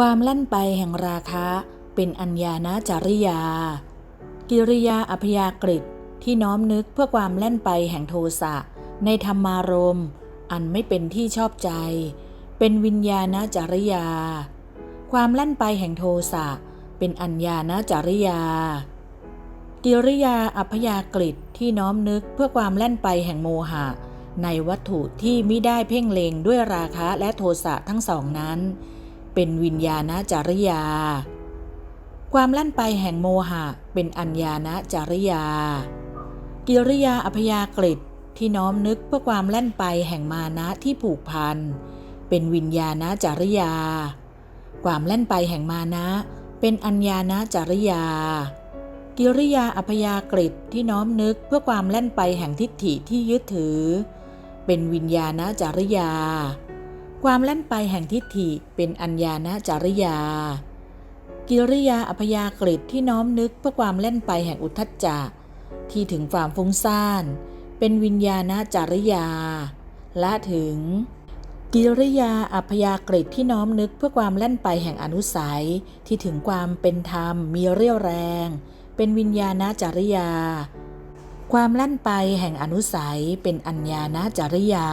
ความลั่นไปแห่งราคะเป็นอัญญาณจาริยา กิริยาอัพยากฤิที่น้อมนึกเพื่อความแล่นไปแห่งโทสะในธรรมารมณ์อันไม่เป็นที่ชอบใจ เป็นวิญญาณจาริยา ความแล่นไปแห่งโทสะเป็นอัญญาณจาริยา กิริยาอัพยากฤิที่น้อมนึกเพื่อความแล่นไปแห่งโมหะ ในวัตถุที่ไมิได้เพ่งเลงด้วยราคะและโทสะทั้งสองนั้น เป็นวิญญาณจาริยา ความลั่นไปแห่งโมหะ เป็นอัญญาณจาริยา กิริยาอพยากฤิที่น้อมนึกเพื่อความแล่นไปแห่งมานะที่ผูกพัน เป็นวิญญาณจาริยา ความแล่นไปแห่งมานะ เป็นอัญญาณจาริยา กิริยาอพยากฤิที่น้อมนึกเพื่อความแล่นไปแห่งทิฏฐิที่ยึดถือ เป็นวิญญาณจาริยา ความแล่นไปแห่งทิฏฐิเป็นอัญญาณจาริยา กิริยาอพยากฤิที่น้อมนึกเพื่อความเล่นไปแห่งอุทธัจจะที่ถึงความฟุ้งซ่าน เป็นวิญญาณจาริยา และถึง กิริยาอพยากฤิที่น้อมนึกเพื่อความเล่นไปแห่งอนุสัยที่ถึงความเป็นธรรมมีเรี่ยวแรง เป็นวิญญาณจาริยา ความลั่นไปแห่งอนุสัยเป็นอัญญาณจาริยา